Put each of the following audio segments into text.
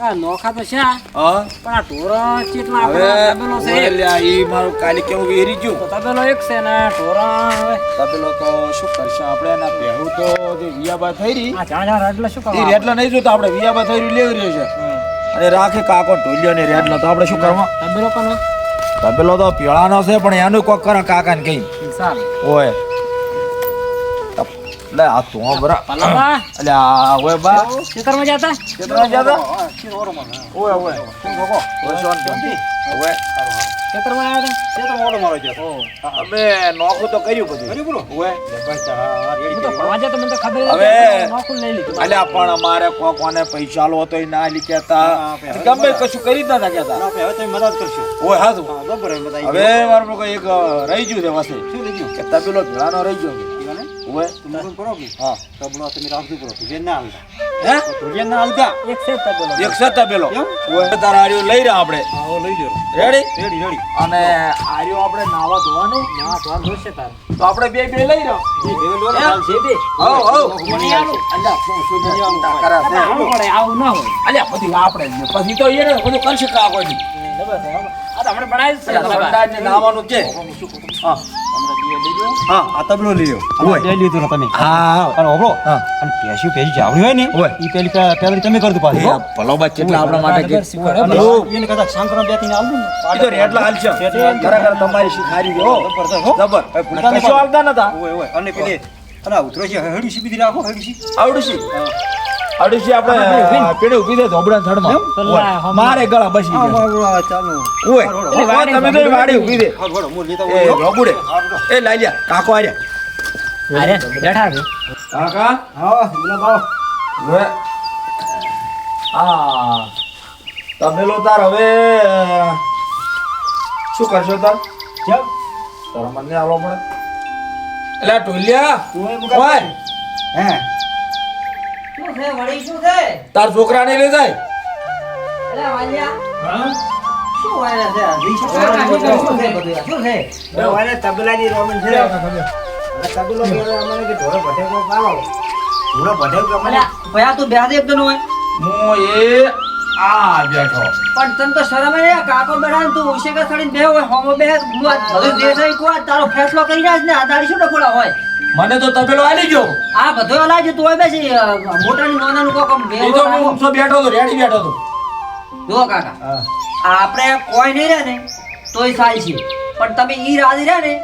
આ નોખા તો છે હા? પણ આ ઢોરો કેટલા આપણે તબેલો છે? એક. ઈ મારું કાલે કેવું વેરી ગયું? તો તબેલો એક છે ને ઢોરો હવે. તબેલો તો શું કરશે આપણે? પહેવું તો જે વિયાબા થઈ રહી આ ઝાડ ઝાડ એટલે શું કરવા? નહીં જોતા આપણે વિયાબા થઈ રહી લેવી રહ્યો છે. અને રાખે કાકો ઢોલ્યો ને રેડલા તો આપણે શું કરવા? તબેલો કોનો? તબેલો તો પીળાનો છે પણ એનું કોક કરો કાકા ને કઈ સારું. ઓય. લે આ તો બરા પલાબા અલે આ ઓય બા. ખેતરમાં જતા? કેટલા જતા? ઓય ઓય. ઓય સોન ગમતી ઓય ખેતરમાં આવ્યા હતા? અમે નોખું તો કર્યું બધું. ઓય. હું તો ભણવા જતો મને તો ખબર હવે- નોખું લઈ લીધું. અલે પણ અમારે કો કોને પૈસા લો તો ના લી કેતા ગમે કશું કરી ના કેતા ઓય હા તું હવે મારું એક રહી ગયું છે વાસે કે તબેલો ભેળાનો રહી ગયો છે. ઓય હા હે એક છે તબેલો એક છે તબેલો ઓય તારા આર્યો લઈ રહ્યા આપણે રેડી અને આર્યો આપણે નાવા ધોવાનું ના તો આ જોશે તારે તો આપણે બે બે લઈ રહ્યો જે બે હવ હવ મને આલો અલ્યા શું શું ચિંતા કરે છે આવું પડે આવું ના હોય અલ્યા પછી આપણે જ ને. પછી તો એને બધું કરશે કાકો ની હવે. આ તો આપણે બનાવી જ છે ને નાવાનું કે હા હા આ તબલો લીધો લ્યો હા હા. અને પેશી પેશી જાવડી હોય ને હોય. ઈ પેલી પેલી તમે કરતું પાછું હો. ભલો બા કેટલા આપણા માટે કે. એને કદાચ શાંકરા બે ત્રણ આલ ને. તો રેટલા હાલ છે ખરેખર તમારી શીખારી હો. જબર કશું હાલતા નતા? ઓય, ઓય. અને પેલી અને ઉતરો છે હળીસી બીજી રાખો હળીસી આવડું આવડું છે આપણે પેડે ઊભી દે ધોબડા થડમાં. મારે ગળા બસી ગયા. ચાલો. ઓય ઓય, તમે તો વાડી ઊભી દે એ આવું. રોબુડે એ લાલ્યા કાકો આરે અરે બેઠા છે? કાકા? હા, બોલો બાવો. હવે આ તબેલો તાર હવે શું કરશો તાર? ચમ. તારા મને આવવા પડે. એટલે ટોલિયા. ઓય. હે. છે વળી શું છે? તાર છોકરાને લઈ જાય. અરે વાલિયા છે શું વાયરા છે? શું છે? બધું શું છે? બે તબલાની રોમન છે. આ તબલો કહેવાય અમને કે ઢોરો ભટેકો પાડો ઢોરો ભટેકો અમને ભયા તું બેહા દે હોય. હું એ આ બેઠો. પણ તને તો શરમ એ કાકો બેઠા તું ઓછે કે સડીને બે હોય હોમો બે હું બધું જે થઈ ઈ તારો ફેસલો કરી રહ્યા છે ને આ તારી શું ડફોડા હોય? મને તો તપેલો આલી ગયો. આ બધો અલાજ તું હોય બેસી મોટાની નાનાનું કોક આમ એ તો હું ઊંચો બેઠો તો રેડી બેઠો તો. જો કાકા આપણે કોઈ નહીં રહે ને તોય સારી છે પણ તમે ઈ રાજી રહે ને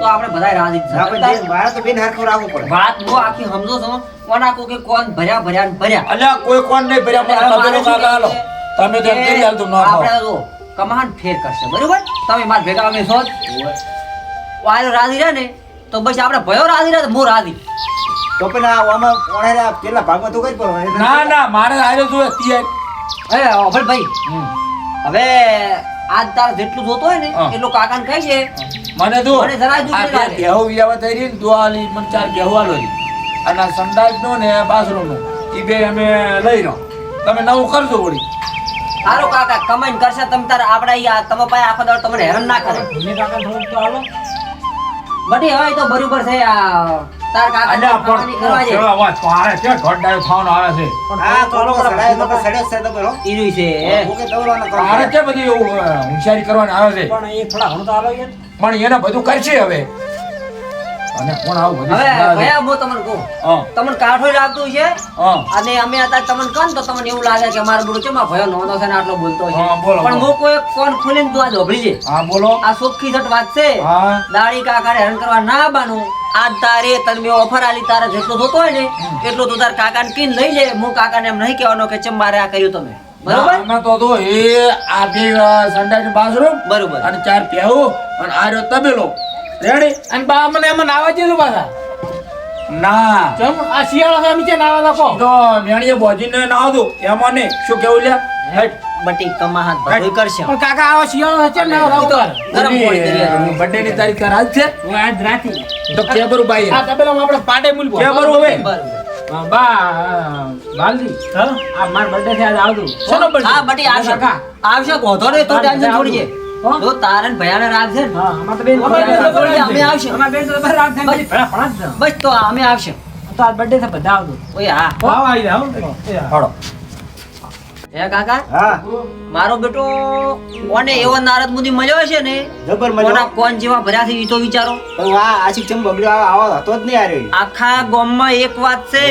તો આપણે બધા રાજી જ આપણે મારે તો બેન હરખું રાખવું પડે. વાત નો આખી સમજો છો. કોણ આખું કે કોણ ભર્યા ભર્યા ને ભર્યા. અલ્યા કોઈ કોણ નહીં ભર્યા પણ તબેલો કાકા હાલો. તમે તો એમ કરી હાલતું ન ખાઓ આપણે જો કમાન ફેર કરશે બરોબર? તમે માર ભેગા અમે છો. વાયરો રાજી રહે ને તો બસ આપણે ભયો રાધી રહે હું રાધી તો પણ આ આમાં કોણે રે કેટલા ભાગમાં તો કઈ પડે ના ના મારે આયો જોઈએ તિયે હવે અભલ ભાઈ હવે આજ તારે જેટલું જોતો હોય ને. એટલું કાકાને કહે છે મને તો મને જરાય આ નહીં. બેહુ વિયાવા થઈ રહી ને દુઆલી મને ચાર બેહુ આલો. અને સંદાજ નો ને બાથરૂમનો ઈ બે અમે લઈ રહ્યો. તમે નવું કરજો વળી. સારો કાકા કમાઈને કરશે તમે તારે આપડા અહીંયા તમે પાસે આખો દાડો તમને હેરાન ના કરે. કાકા થોડું તો હાલો બધી હોય તો બરોબર છે આ તાર કાકા અલ્યા કરવા પણ છે વાત પારે છે ઘોડાયો ખાવાનો આવે છે. હા કોલો સડાય તો સડે છે તો પેલો ઈરું છે હું કે દવરાનો કામ છે બધી હોશિયારી કરવાની આવે છે. પણ એ થોડા ઘણું તો યાર. પણ એને બધું કરશે હવે. અને કોણ આવું બધું હવે ભયા હું તમને કહું. તમને કાઠો લાગતું છે અને અમે અત્યારે તમને કહું તો તમને એવું લાગે કે મારો બુડો કેમ આ ભયો નોંધો છે ને આટલો બોલતો છે. પણ હું કોઈ કોણ ખોલીને તું આ ધોબળી છે. હા બોલો. આ ચોખ્ખી સટ વાત છે. દાડી કાકાને હેરાન કરવા ના બાનું. આજ તારે તને મેં ઓફર આલી તારે જેટલો જોતો હોય ને એટલો તું તાર કાકાને કીન લઈ લે. હું કાકાને એમ નહીં કહેવાનો કે ચમ મારે આ કર્યું તમે. બરોબર? અમે તો તો એ આ સંડાસ બાથરૂમ બરોબર. અને ચાર પહેવું અને આ રહ્યો તબેલો. રેડી? અને બા મને એમાં નાવા જેલું પાછા? ના. ચમ આ શિયાળો છે નીચે છે નાવા લખો તો મેણીએ બોજીને ના દો એમાં નહીં. શું કેવું લે હટ બટી કમા હાથ બધું કરશે. પણ કાકા આવો શિયાળો છે ને નાવા લાખો ગરમ પોળી કરી. બર્થડે ની તારીખ તાર આજ છે. હું આજ રાખી. તો કે બરું ભાઈ આ તબેલામાં આપણે પાડે મૂલવો. કે બરું હવે? બા આ, હા? આ માર બર્થડે છે આજ આવજો. ચલો birthday? હા બટી આવશે. આવશે ગોધો ને તો ટેન્શન છોડી છે ગોમમાં તારન ભયાને રાખજે ને? હા અમાર તો બેન અમાર બેન તો બરાબર અમે આવશે. અમાર બેન તો બરાબર રાખશે. બસ. ભલા ભલા બસ તો અમે આવશે. તો આજ birthday છે બધા આવતું ઓય હા. આવો આવી જાઓ. હાડો હે. કાકા? હા. મારો બેટો કોને એવો નારદ મુનિ મળ્યો છે ને? જબર કોના મજા કોણ જેવા ભર્યા છે ઈ તો વિચારો. પણ આ આશિક ચમ બગડ્યો આવો હતો જ નહીં આર્યો આખા ગામમાં એક વાત છે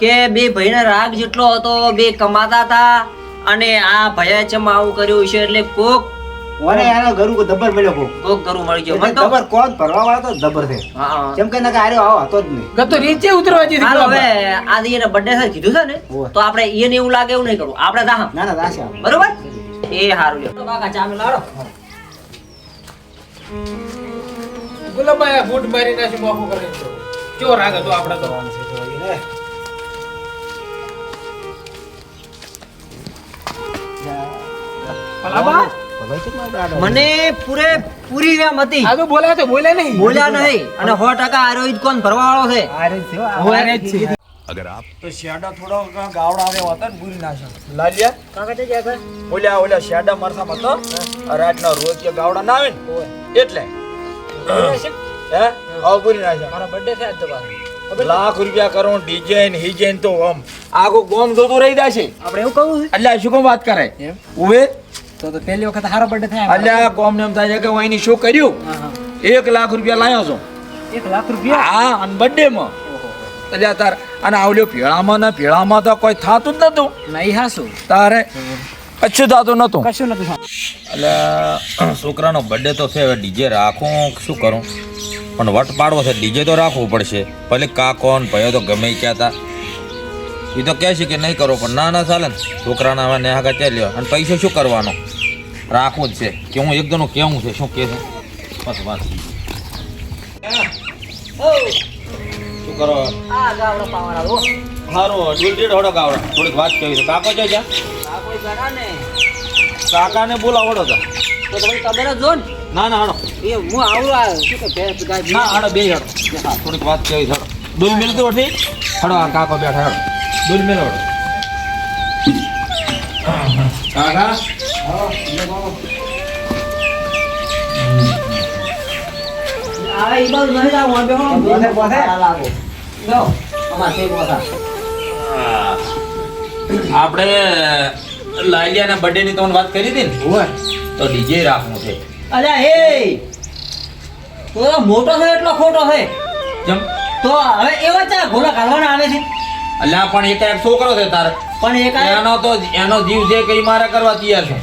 કે બે ભાઈનો રાગ જેટલો હતો બે કમાતા હતા. અને આ ભયા ચમ આવું કર્યું છે એટલે કોક ઓને આનો ગરુ દબર મળ્યો કો કોક ગરુ મળી ગયો. મને તો દબર કોણ ભરવા વાળો તો દબર છે. હા, કેમ કે નકા આર્યો આવો હતો જ નહીં. તો નીચે ઉતરવા જી હાલ હવે આ દીને બર્થડે સર કીધું છે ને તો આપણે એને એવું લાગે એવું નહીં કરવું. આપણે દાહમ ના ના રાશે બરોબર? એ હારું લ્યો. બાકા ચા મેલાડો ગુલાબાયા ફૂટ મારી નાખી મોખું કરી દીધું. ચો રાગ હતો આપણે તો ભલાબા, મને પૂરે પૂરી વેમ હતી. આ તો બોલ્યા તો બોલ્યા નહીં. બોલ્યા નહીં. અને 100 ટકા આરોહિત કોણ ભરવા વાળો છે આરોહિત છે. અગર આપ તો શેડા થોડો ગાવડા આવે હતા ને ભૂલી નાખ્યા લાલિયા? ઓલ્યા ઓલ્યા શેડા મરસા મતો આ રાતના રોજ કે ગાવડા ના આવે ને એટલે. હે? આવ ભૂલી નાખ્યા મારા બર્થડે છે આજ તો. લાખ રૂપિયા કરો ડિઝાઇન હિજાઇન તો આમ. આખો ગોમ જોતું રહી જાય છે આપણે એવું કહું એટલે શું વાત કરે ઉવે તો તો પહેલી વખત હારો birthday થાય એટલે આ ગોમ ને થાય છે કે હું અહીંની શું કર્યું? હા, હા. એક લાખ રૂપિયા લાવ્યો છું. એક લાખ રૂપિયા? હા અને બર્થડે માં એટલે તાર અને આવલ્યો ભેળામાં ને ભેળામાં તો કોઈ થાતું જ નતું. નહીં હાસું. તારે કશું થાતું નતું. કશું નતું. એટલે છોકરાનો બર્થડે તો છે હવે ડીજે રાખું શું કરું? પણ વટ પાડવો છે ડીજે તો રાખવું પડશે. ભલે કાકો ને ભયો તો ગમે ક્યાં કહેતા. એ તો કહે છે કે નહીં કરો પણ ના ના ચાલે ને. છોકરાના હવે નેહાકા લેવા અને પૈસો શું કરવાનો? રાખવું જ છે કે હું એકદમ કેવું છે શું કે છે? બસ બસ. શું કરો. સારું ડૂલ ડેડ ગાવડો. થોડીક વાત કેવી છે? કાકો છે ને કાકાને બોલાવડો તા તો તમે ખબર જો ને. ના ના હાડો. એ હું આવડું આ શું કે ભેંસ ગાય ના હાડો બે હાડો. થોડીક વાત કેવી હાડો. ડૂલ મિલતું નથી હાડો આ કાકો બેઠા હાડો. ડૂલ મેળવડો કાકા આ ઈ બાજુ નહીં હું. આ અમાર તે આપણે લાલિયાના બર્થડે ની તમને વાત કરી હતી ને? તો ડીજે રાખવું છે. અલ્યા હે તો મોટો છે એટલો ખોટો છે. જેમ? તો હવે એવા ચા ઘોડા કાઢવાના આવે છે. અલ્યા પણ એક એક છોકરો છે તારે. પણ એક એનો તો એનો જીવ છે કઈ મારે કરવા તૈયાર છે.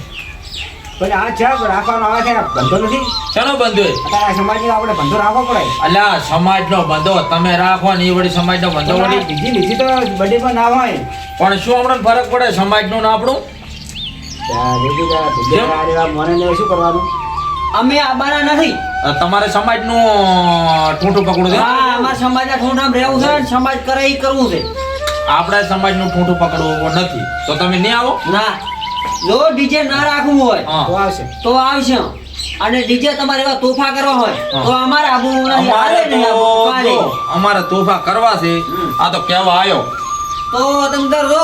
પણ આ છે રાખવાનો આવે છે ધંધો નથી? શેનો બંધો છે? સમાજનો આપણે બંધો રાખવો પડે. અલ્યા સમાજનો બંધો. તમે રાખો ને એ વળી સમાજનો બંધો વળી બીજી બીજી તો બધી પણ ના હોય. પણ શું આપણે ફરક પડે સમાજનો ને આપણું? તો શું કરવાનું? અમે આબાના નથી. તમારે સમાજનું ઠૂંઠું પકડું છે? હા અમારા સમાજના ઠોંઠામાં રહેવું છે ને સમાજ કરે એ કરવું છે. આપણે સમાજનું ઠૂંઠું પકડવું નથી. તો તમે નહીં આવો? ના. જો ડીજે ના રાખવું હોય તો આવશે. તો આવશે. અને ડીજે તમારે એવા તોફા કરવા હોય તો અમારે આબુ અમારે અમારે તોફા કરવા છે આ તો કહેવા આવ્યો તો તમે જો.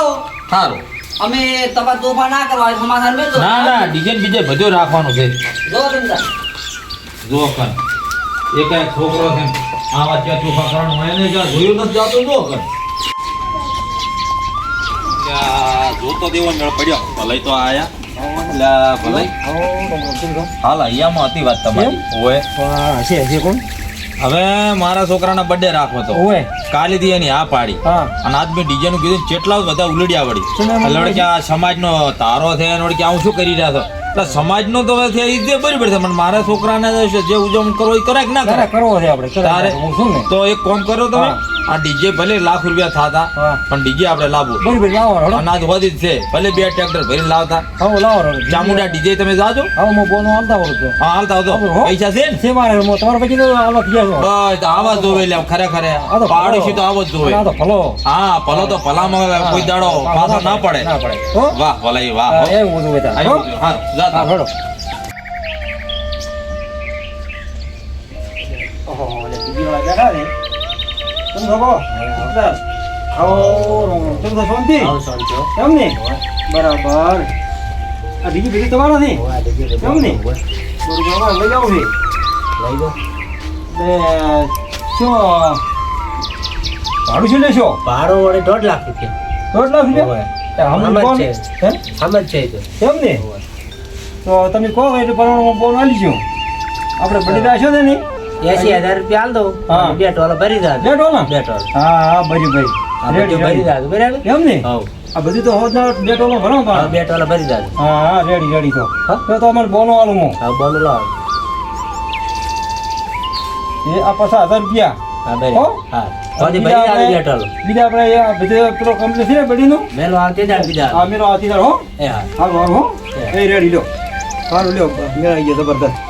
સારું. અમે તમારે તોફા ના કરવા સમાધાન મેં તો ના ના ડીજે બીજે બધું રાખવાનું છે. જો તમે. જો કન એક છોકરો છે આવા ત્યાં તોફા કરવાનું હોય એને જોયું નથી જાતું જો કર જોતો દેવો મેળ પડ્યો. ભલાઈ તો આયા. એટલે ભલાઈ. હાલ અહીંયામાં હતી વાત તમારી. ઓય હશે હશે કોણ? હવે મારા છોકરાના બર્થડે રાખવો તો. કાલીથી એની હા પાડી. અને આજ મેં ડીજે નું કીધું કેટલા બધા ઉલડ્યા વળી. એટલે કે આ સમાજનો તારો છે કે હું શું કરી રહ્યા છો? એટલે સમાજનો તો છે એ જે બરાબર છે પણ મારા છોકરાને જે જે ઉજવણી કરવો એ કરે કે ના કરે કરવો છે આપણે તારે તો એક કોમ કરો તમે. આ ડીજે ભલે લાખ રૂપિયા થાતા પણ ડીજે આપણે લાવવું. બરોબર લાવો અનાજ વધી છે ભલે બે ટ્રેક્ટર ભરી લાવતા. હા લાવો ચામુંડા ડીજે તમે જાજો. હા હું બોનો આલતા હોઉં છું. હા હાલતા આવતો પૈસા છે ને? છે મારે હું તમારા પછી તો આલો ગયા બસ આવા જોવે લે ખરેખર પાડોશી તો આવો જ જોવે. તો ભલો હા ભલો તો ભલામાં કોઈ દાડો પાછો ના પડે. ના પડે. વાહ ભલાઈ વાહ એ હું જોવે હો. જા શાંતિ? એમ ને બરાબર. આ બીજી બીજી તમારો ને એમ ને બરોબર લઈ જાવ છે ને શું ભાડું શું? લેશો ભાડો વડે દોઢ લાખ રૂપિયા. દોઢ લાખ રૂપિયા? આમ જ? છે. એમ ને તો. તમે કહો એટલે પ્રમાણે હું ફોન આલી છું આપણે બધી રાખ્યો છે ને એસી હજાર રૂપિયા આલ દઉં. હા. બે ટોલો ભરી દા બે ટોલા? બે ટોલ. હા હા ભરી ભરી રેડી ભરી દા બરાબર? એમ ને? હા આ બધું તો હોત ના બે ટોલો ભરો પણ. બે ટોલા ભરી દા હા હા રેડી રેડી તો. હા? તો તો અમારે બોનો આલું હું. હા બોલો લાવ એ આ પાછા હજાર રૂપિયા. હા ભરી હો? બીજા આપણે બધે પેલો કમ્પ્લીટ છે ને બધીનું મેલો આવતી દા બીજા. હો એ હા. હારું હારું હો? એ રેડી લો. સારું લ્યો મેળાઈ ગયો જબરદસ્ત.